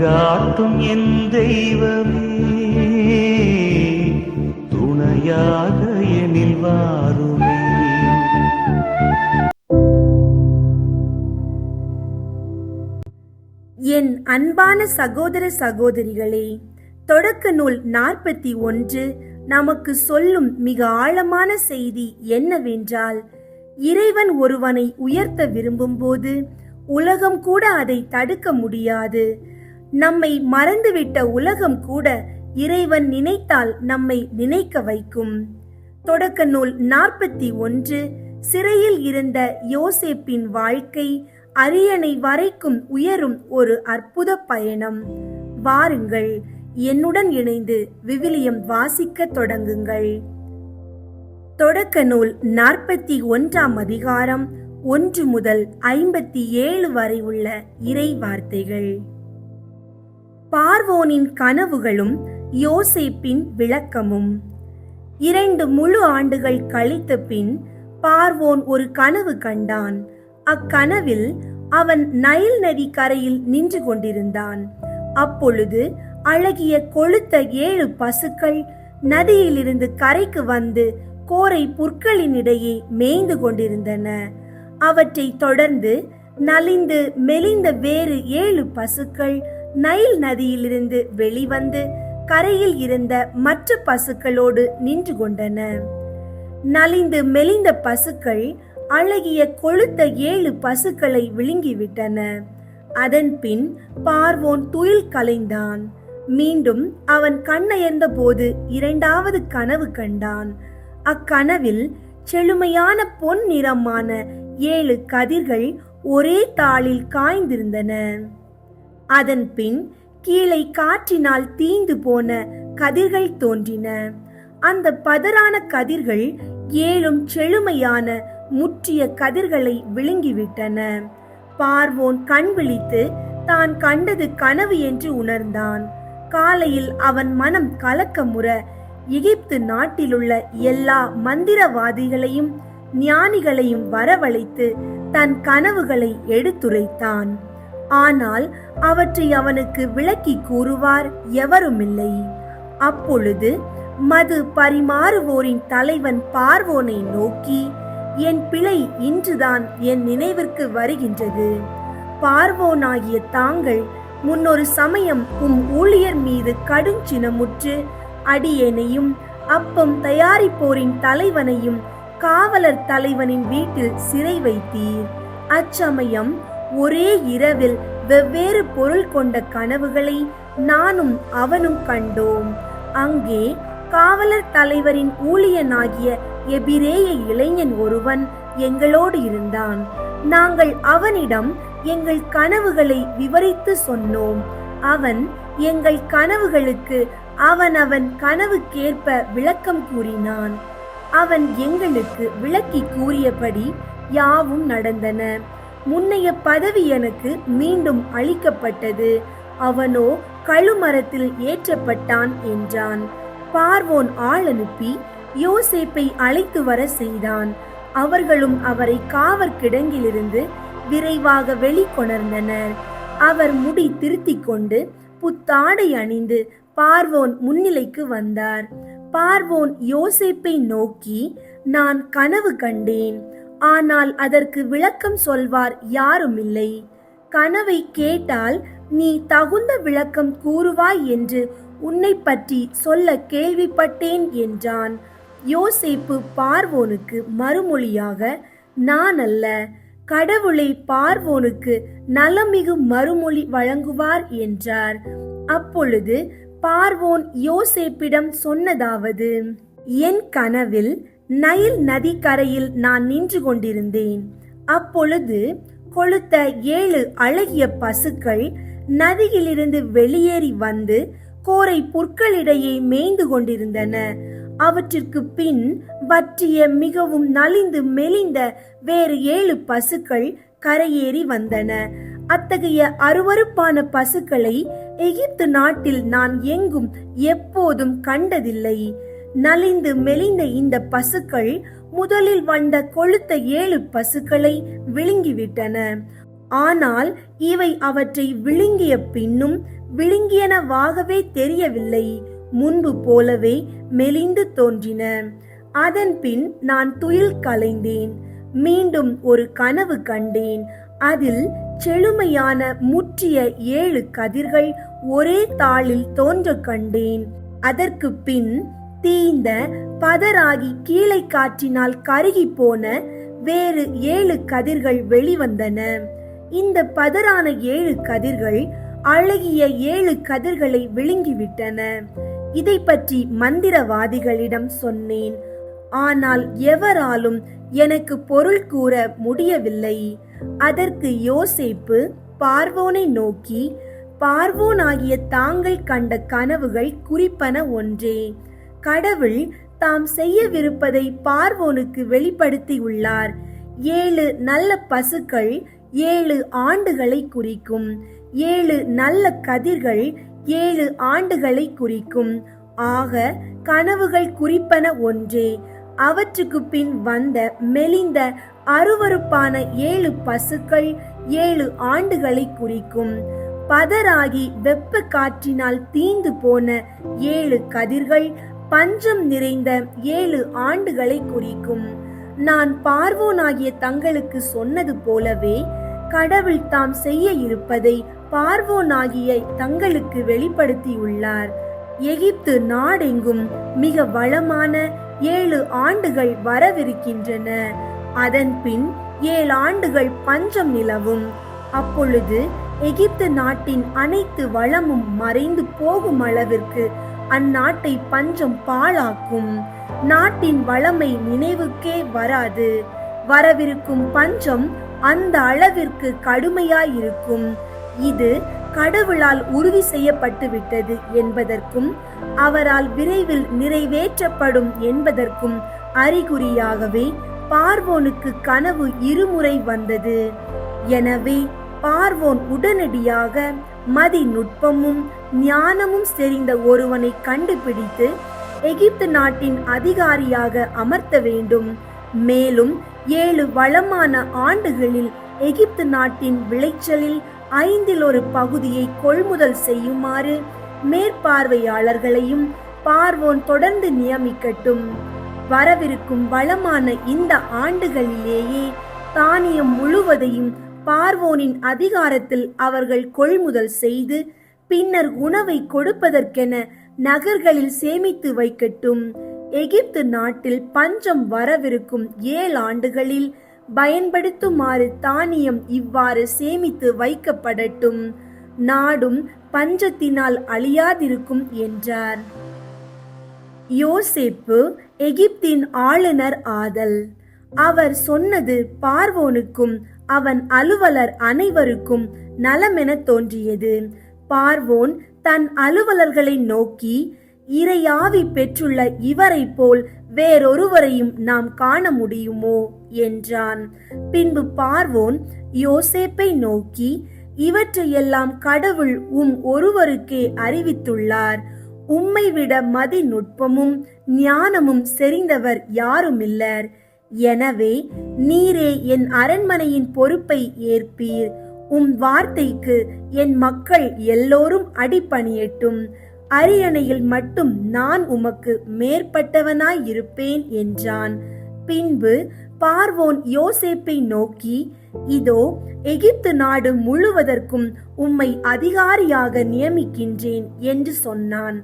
வழிகாட்டும் என் தெய்வமே துணையாக எனில் வாருமே. என் அன்பான சகோதர சகோதரிகளே தொடக்க நூல் நாற்பத்தி ஒன்று நமக்கு சொல்லும் மிக ஆழமான செய்தி என்னவென்றால் இறைவன் ஒருவனை உயர்த்த விரும்பும்போது உலகம் கூட அதை தடுக்க முடியாது. நம்மை மறந்துவிட்ட உலகம் கூட இறைவன் நினைத்தால் நம்மை நினைக்க வைக்கும். தொடக்க நூல் நாற்பத்தி ஒன்று சிறையில் இருந்த யோசேப்பின் வாழ்க்கை அரியணை வரைக்கும் உயரும் ஒரு அற்புத பயணம். வாருங்கள் என்னுடன் இணைந்து விவிலியம் வாசிக்க தொடங்குங்கள். தொடக்க நூல் நாற்பத்தி ஒன்றாம் அதிகாரம் ஒன்று முதல் ஐம்பத்தி ஏழு வரை உள்ள இறை வார்த்தைகள். பார்வோனின் கனவுகளும் யோசேப்பின் விளக்கமும். இரண்டு முழு ஆண்டுகள் கழித்த பின் பார்வோன் ஒரு கனவு கண்டான். அக்கனவில் அவன் நைல் நதி கரையில் நின்று கொண்டிருந்தான். அப்பொழுது அழகிய கொழுத்த ஏழு பசுக்கள் நதியிலிருந்து கரைக்கு வந்து கோரை புற்களினிடையே மேய்ந்து கொண்டிருந்தன. அவற்றை தொடர்ந்து நலிந்து மெலிந்த வேறு ஏழு பசுக்கள் நைல் நதியிலிருந்து வெளிவந்து கரையில் இருந்த மற்ற பசுக்களோடு நின்று கொண்டன. நலிந்து மெலிந்த பசுக்கள் அழகிய கொழுத்த ஏழு பசுக்களை விழுங்கிவிட்டன. அதன் பின் பார்வோன் துயில் கலைந்தான். மீண்டும் அவன் கண்ணயர்ந்த போது இரண்டாவது கனவு கண்டான். அக்கனவில் செழுமையான பொன் நிறமான ஏழு கதிர்கள் ஒரே தாளில் காய்ந்திருந்தன. அதன் பின் கீழே காற்றினால் தீந்து போன கதிர்கள் தோன்றின. அந்த பதறான கதிர்கள் ஏழும் செழுமையான முற்றிய கதிர்களை விழுங்கிவிட்டன. பார்வோன் கண் விழித்து தான் கண்டது கனவு என்று உணர்ந்தான். காலையில் அவன் மனம் கலக்கமுற எகிப்து நாட்டிலுள்ள எல்லா மந்திரவாதிகளையும் ஞானிகளையும் வரவழைத்து தன் கனவுகளை எடுத்துரைத்தான். ஆனால் அவற்றை அவனுக்கு விளக்கி கூறுவார் எவருமில்லை. அப்பொழுது மது பரிமாறுவோரின் தலைவன் பார்வோனை நோக்கி என் பிழை இன்றுதான் என் நினைவிற்கு வருகின்றது. பார்வோனாகிய தாங்கள் முன்னொரு சமயம் உம் ஊழியர் மீது கடும் சினமுற்று அடியேனையும் அப்பம் தயாரிப்போரின் தலைவனையும் காவலர் தலைவனின் வீட்டில் சிறை வைத்தீர். அச்சமயம் ஒரே இரவில் வெவ்வேறு பொருள் கொண்ட கனவுகளை நானும் அவனும் கண்டோம். அங்கே காவலர் தலைவரின் ஊழியனாகிய எபிரேய இளைஞன் ஒருவன் எங்களோடு இருந்தான். நாங்கள் அவனிடம் எங்கள் கனவுகளை விவரித்து சொன்னோம். அவன் எங்கள் கனவுகளுக்கு அவனவன் கனவுக்கேற்ப விளக்கம் கூறினான். அவன் எங்களுக்கு விளக்கி கூறியபடி யாவும் நடந்தன. முன்னைய பதவி எனக்கு மீண்டும் அளிக்கப்பட்டது. அவனோ கழுமரத்தில் ஏற்றப்பட்டான் என்றான். பார்வோன் ஆள் அனுப்பி யோசேப்பை அழைத்து வர செய்தான். அவர்களும் அவரை காவற் கிடங்கிலிருந்து விரைவாக வெளிக்கொணர்ந்தனர். அவர் முடி திருத்திக் கொண்டு புத்தாடை அணிந்து பார்வோன் முன்னிலைக்கு வந்தார். பார்வோன் யோசேப்பை நோக்கி நான் கனவு கண்டேன். ஆனால் அதற்கு விளக்கம் சொல்வார் யாரும் இல்லை கனவை கேட்டால் நீ தகுந்த விளக்கம் கூறுவாய் என்று உன்னை பற்றி சொல்ல கேள்விப்பட்டேன் என்றான். யோசேப்பு பார்வோனுக்கு மறுமொழியாக நான் அல்ல கடவுளை பார்வோனுக்கு நலமிகு மறுமொழி வழங்குவார் என்றார். அப்பொழுது பார்வோன் யோசேப்பிடம் சொன்னதாவது என் கனவில் நைல் நதிக்கரையில் நான் நின்று கொண்டிருந்தேன். அப்பொழுது கொளுத்த ஏழு அழகிய பசுக்கள் நதியிலிருந்து வெளியேறி வந்து கோரை புற்களிடையே மேய்ந்து கொண்டிருந்தன. அவற்றிற்கு பின் வற்றிய மிகவும் நலிந்து மெலிந்த வேறு ஏழு பசுக்கள் கரையேறி வந்தன. அத்தகைய அருவருப்பான பசுக்களை எகிப்து நாட்டில் நான் எங்கும் எப்போதும் கண்டதில்லை. நலிந்து மெலிந்த இந்த பசுக்கள் முதலில் வந்த கொழுத்த ஏழு பசுக்களை விழுங்கிவிட்டன. ஆனால் இவை அவற்றை விழுங்கிய பின்னும் விழுங்கியனவாகவே தெரியவில்லை. முன்பு போலவே மெலிந்து தோன்றின. அதன் பின் நான் துயில் கலைந்தேன். மீண்டும் ஒரு கனவு கண்டேன். அதில் செழுமையான முற்றிய ஏழு கதிர்கள் ஒரே தாளில் தோன்ற கண்டேன். அதற்கு பின் தீந்த பதராகி கீழே காற்றினால் கருகி போன வேறு ஏழு கதிர்கள் வெளிவந்தன. இந்த பதரான ஏழு கதிர்கள் அழகிய ஏழு கதிர்களை விழுங்கிவிட்டன. இதை பற்றி மந்திரவாதிகளிடம் சொன்னேன். ஆனால் எவராலும் எனக்கு பொருள் கூற முடியவில்லை. அதற்கு யோசேப்பு பார்வோனை நோக்கி பார்வோனாகிய தாங்கள் கண்ட கனவுகள் குறிப்பன ஒன்றே. கடவுள் தாம் செய்யவிருப்பதை பார்வோனுக்கு வெளிப்படுத்தியுள்ளார். ஏழு நல்ல பசுக்கள் ஏழு ஆண்டுகளை குறிக்கும். ஏழு நல்ல கதிர்கள் ஏழு ஆண்டுகளை குறிக்கும். ஆக கனவுகள் குறிப்பன ஒன்றே. அவற்றுக்கு பின் வந்த மெலிந்த அருவருப்பான ஏழு பசுக்கள் ஏழு ஆண்டுகளை குறிக்கும். பதராகி வெப்ப காற்றினால் தீந்து போன ஏழு கதிர்கள் பஞ்சம் நிறைந்த ஏழு ஆண்டுகளை குறிக்கும். நான் பார்வோனாகிய தங்களுக்கு சொன்னது போலவே கடவுள் தாம் செய்ய இருப்பதை பார்வோனாகிய தங்களுக்கு வெளிப்படுத்தியுள்ளார். எகிப்து நாடெங்கும் மிக வளமான ஏழு ஆண்டுகள் வரவிருக்கின்றன. அதன் பின் ஏழு ஆண்டுகள் பஞ்சம் நிலவும். அப்பொழுது எகிப்து நாட்டின் அனைத்து வளமும் மறைந்து போகும் அளவிற்கு அந்நாட்டை பஞ்சம் பாழாக்கும். நாட்டின் வளமை நினைவுக்கே வராது. வரவிருக்கும் பஞ்சம் அந்த அளவிற்கு கடுமையாயிருக்கும். இது கடவுளால் உறுதி செய்யப்பட்டு விட்டது என்பதற்கும் அவரால் விரைவில் நிறைவேற்றப்படும் என்பதற்கும் அறிகுறியாகவே பார்வோனுக்கு கனவு இருமுறை வந்தது. எனவே பார்வோன் உடனடியாக மதி நுட்பமும் ஞானமும் செறிந்த ஒருவனை கண்டுபிடித்து எகிப்து நாட்டின் அதிகாரியாக அமர்த்த வேண்டும். மேலும் ஏழு வளமான ஆண்டுகளில் எகிப்து நாட்டின் விளைச்சலில் ஐந்தில் ஒரு பகுதியை கொள்முதல் செய்யுமாறு மேற்பார்வையாளர்களையும் பார்வோன் தொடர்ந்து நியமிக்கட்டும். வரவிருக்கும் வளமான இந்த ஆண்டுகளிலேயே தானியம் முழுவதையும் பார்வோனின் அதிகாரத்தில் அவர்கள் கொள்முதல் செய்து பின்னர் உணவை கொடுப்பதற்கென நகர்களில் சேமித்து வைக்கட்டும். எகிப்து நாட்டில் பஞ்சம் வரவிருக்கும் ஏழு ஆண்டுகளில் பயன்படுத்துமாறு தானியம் இவ்வாறு சேமித்து வைக்கப்படட்டும். நாடும் பஞ்சத்தினால் அழியாதிருக்கும் என்றார். யோசேப்பு எகிப்தின் ஆளுநர் ஆதல். அவர் சொன்னது பார்வோனுக்கும் அவன் அலுவலர் அனைவருக்கும் நலமென தோன்றியது. பார்வோன் தன் அலுவலர்களை நோக்கி இறையாவி பெற்றுள்ள இவரைப் போல் வேறொருவரையும் நாம் காண முடியுமோ? என்றான். பின்பு பார்வோன் யோசேப்பை நோக்கி இவற்றையெல்லாம் கடவுள் உம் ஒருவருக்கே அறிவித்துள்ளார். உம்மை விட மதி நுட்பமும் ஞானமும் செறிந்தவர் யாருமில்லர். எனவே நீரே என் அரண்மனையின் பொறுப்பை ஏற்பீர். உம் வார்த்தைக்கு என் மக்கள் எல்லோரும் அடிபணியட்டும். அரியணையில் மட்டும் நான் உமக்கு மேற்பட்டவனாய் இருப்பேன் என்றான். பின்பு பார்வோன் யோசேப்பை நோக்கி இதோ எகிப்து நாடு முழுவதற்கும் உம்மை அதிகாரியாக நியமிக்கின்றேன் என்று சொன்னான்.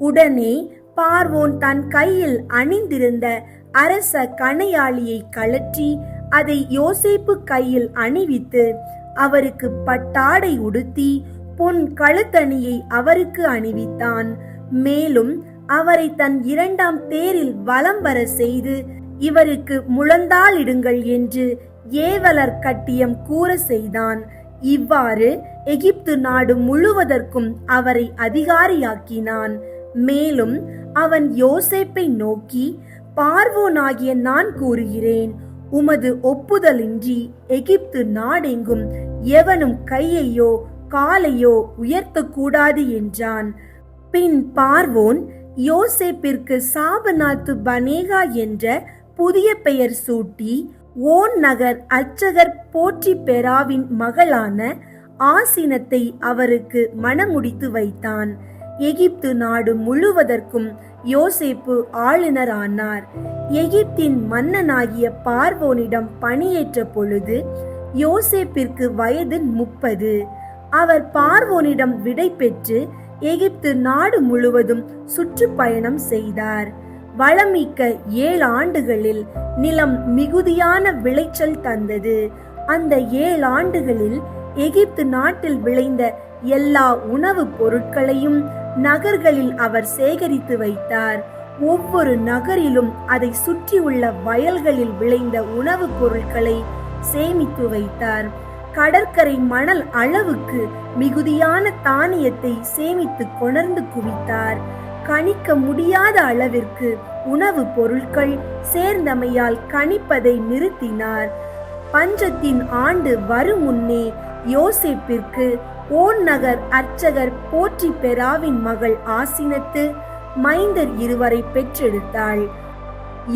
உடனே பார்வோன் தன் கையில் அணிந்திருந்த அரச கணையாளியை கழற்றி அதை யோசேப்பு கையில் அணிவித்து அவருக்கு பட்டாடை உடுத்தி பொன் கழுத்தணியை அவருக்கு அணிவித்தான். மேலும் அவரை தன் இரண்டாம் தேரில் வலம் வர செய்து இவருக்கு முழந்தாளிடுங்கள் என்று ஏவலர் கட்டியம் கூற செய்தான். இவ்வாறு எகிப்து நாடு முழுவதற்கும் அவரை அதிகாரியாக்கினான். மேலும் அவன் யோசேப்பை நோக்கி பார்வோனாகிய நான் கூறுகிறேன் உமது ஒப்புதலின்றி எகிப்து நாடெங்கும் எவனும் கையையோ காலையோ உயர்த்தக்கூடாது என்றான். பின் பார்வோன் யோசேப்பிற்கு சாபநாத்து பனேகா என்ற புதிய பெயர் சூட்டி ஓன் நகர் அர்ச்சகர் போற்றி பெறாவின் மகளான ஆசீனத்தை அவருக்கு மணமுடித்து வைத்தான். எகிப்து நாடு முழுவதற்கும் யோசேப்பு ஆளுநர் ஆனார் எகிப்தின் மன்னனாகிய பார்வோனிடம் பணியேற்ற பொழுது யோசேப்பிற்கு வயது முப்பது. அவர் பார்வோனிடம் விடை பெற்று எகிப்து நாடு முழுவதும் சுற்றுப்பயணம் செய்தார். வளமிக்க ஏழு ஆண்டுகளில் நிலம் மிகுதியான விளைச்சல் தந்தது. அந்த ஏழு ஆண்டுகளில் எகிப்து நாட்டில் விளைந்த எல்லா உணவுப் பொருட்களையும் நகர்களில் அவர் சேகரித்து வைத்தார். ஒவ்வொரு நகரிலும் அதை சுற்றியுள்ள வயல்களில் விளைந்த உணவுப் பொருட்களை சேமித்து வைத்தார். கடற்கரை மணல் அளவுக்கு மிகுதியான தானியத்தை சேமித்து கொணர்ந்து குவித்தார். கணிக்க முடியாத அளவிற்கு உணவுப் பொருட்கள் சேர்ந்தமையால் கணிப்பதை நிறுத்தினார். பஞ்சத்தின் ஆண்டு வரும் முன்னே யோசேப்பிற்கு ஓன் நகர் அர்ச்சகர் போற்றி பெறாவின் மகள் ஆசினத்து மைந்தர் இருவரை பெற்றெடுத்தாள்.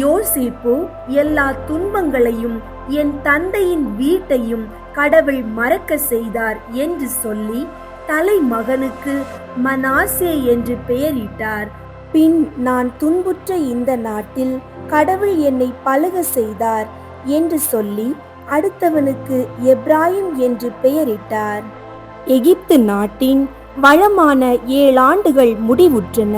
யோசிப்பு எல்லா துன்பங்களையும் என் தந்தையின் வீட்டையும் கடவுள் மறக்க செய்தார் என்று சொல்லி தலைமகனுக்கு மனாசே என்று பெயரிட்டார். பின் நான் துன்புற்ற இந்த நாட்டில் கடவுள் என்னை பழக செய்தார் என்று சொல்லி அடுத்தவனுக்கு எப்ராயிம் என்று பெயரிட்டார். எகிப்து நாட்டின் வளமான ஏழாண்டுகள் முடிவுற்றன.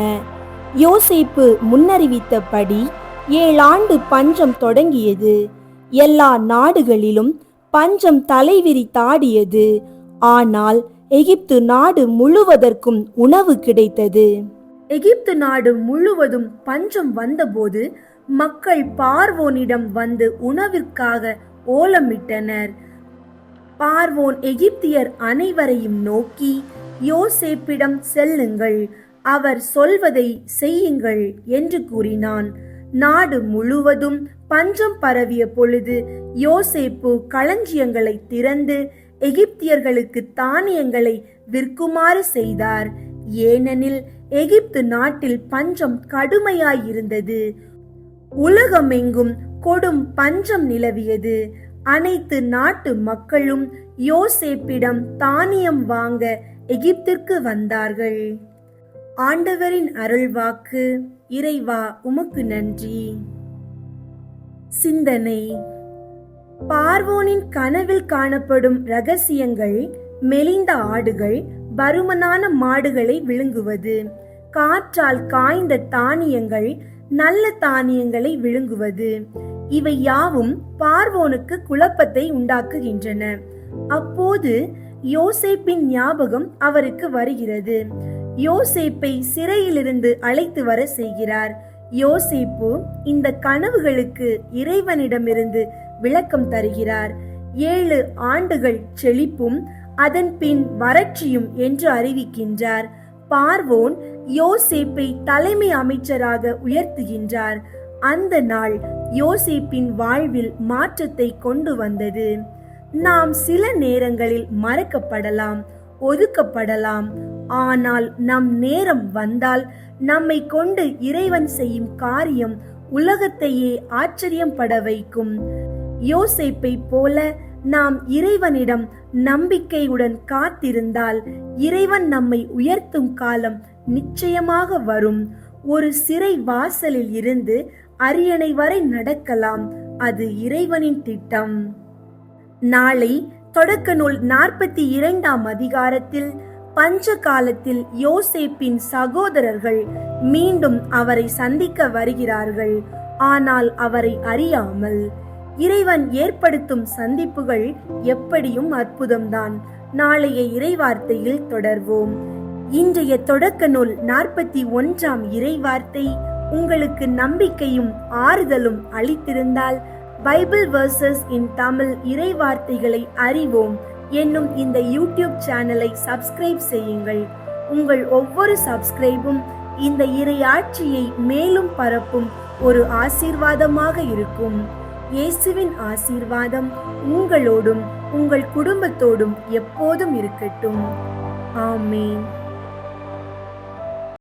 யோசேப்பு முன்னறிவித்தபடி ஏழாண்டு பஞ்சம் தொடங்கியது. எல்லா நாடுகளிலும் பஞ்சம் தலைவிரி தாடியது. ஆனால் எகிப்து நாடு முழுவதற்கும் உணவு கிடைத்தது. எகிப்து நாடு முழுவதும் பஞ்சம் வந்தபோது மக்கள் பார்வோனிடம் வந்து உணவிற்காக ஓலமிட்டனர். பார்வோன் எகிப்தியர் அனைவரையும் நோக்கி யோசேப்பிடம் செல்லுங்கள் அவர் சொல்வதை செய்யுங்கள் என்று கூறினான். நாடு முழுவதும் பஞ்சம் பரவிய பொழுது யோசேப்பு களஞ்சியங்களை திறந்து எகிப்தியர்களுக்கு தானியங்களை விற்குமாறு செய்தார். ஏனெனில் எகிப்து நாட்டில் பஞ்சம் கடுமையாயிருந்தது. உலகமெங்கும் கொடும் பஞ்சம் நிலவியது. அனைத்து நாட்டு மக்களும் யோசேப்பிடம் தானியம் வாங்க எகிப்திற்கு வந்தார்கள். ஆண்டவரின் அருள்வாக்கு இறைவா உமக்கு நன்றி. சிந்தனை. பார்வோனின் கனவில் காணப்படும் ரகசியங்கள் மெலிந்த ஆடுகள் பருமனான மாடுகளை விழுங்குவது காற்றால் காய்ந்த தானியங்கள் நல்ல தானியங்களை விழுங்குவது இவை யாவும் பார்வோனுக்கு குழப்பத்தை உண்டாக்குகின்றன. அப்போது யோசேப்பின் ஞாபகம் அவருக்கு வருகிறது. யோசேப்பை சிறையிலிருந்து அழைத்து வர செய்கிறார். யோசேப்பு இந்த கனவுகளுக்கு இறைவனிடமிருந்து விளக்கம் தருகிறார். ஏழு ஆண்டுகள் செழிப்பும் அதன் பின் வறட்சியும் என்று அறிவிக்கின்றார். பார்வோன் யோசேப்பை தலைமை அமைச்சராக உயர்த்துகின்றார். அந்த நாள் யோசிப்பின் வாழ்வில் மாற்றத்தை கொண்டு வந்தது. நாம் சில நேரங்களில் மறக்கப்படலாம் ஒதுக்கப்படலாம். ஆனால் நம் நேரம் வந்தால் நம்மை கொண்டு இறைவன் செய்யும் காரியம் உலகத்தையே ஆச்சரியம் பட வைக்கும். யோசிப்பை போல நாம் இறைவனிடம் நம்பிக்கையுடன் காத்திருந்தால் இறைவன் நம்மை உயர்த்தும் காலம் நிச்சயமாக வரும். ஒரு சிறை வாசலில் இருந்து அரியணை வரை நடக்கலாம். அது இறைவனின் திட்டம். நாளை தொடக்க நூல் நாற்பத்தி இரண்டாம் அதிகாரத்தில் பஞ்ச காலத்தில் யோசேப்பின் சகோதரர்கள் மீண்டும் அவரை சந்திக்க வருகிறார்கள். ஆனால் அவரை அறியாமல் இறைவன் ஏற்படுத்தும் சந்திப்புகள் எப்படியும் அற்புதம்தான். நாளைய இறைவார்த்தையில் தொடர்வோம். இன்றைய தொடக்க நூல் நாற்பத்தி ஒன்றாம் இறைவார்த்தை உங்களுக்கு நம்பிக்கையும் ஆறுதலும் அளித்திருந்தால் பைபிள் வேர்சஸ் இன் தமிழ் இறைவார்த்தைகளை அறிவோம். என்னும் இந்த யூடியூப் சேனலை சப்ஸ்கிரைப் செய்யுங்கள். உங்கள் ஒவ்வொரு சப்ஸ்கிரைபும் இந்த இறையாட்சியை மேலும் பரப்பும் ஒரு ஆசீர்வாதமாக இருக்கும். இயேசுவின் ஆசீர்வாதம் உங்களோடும் உங்கள் குடும்பத்தோடும் எப்போதும் இருக்கட்டும். ஆமேன்.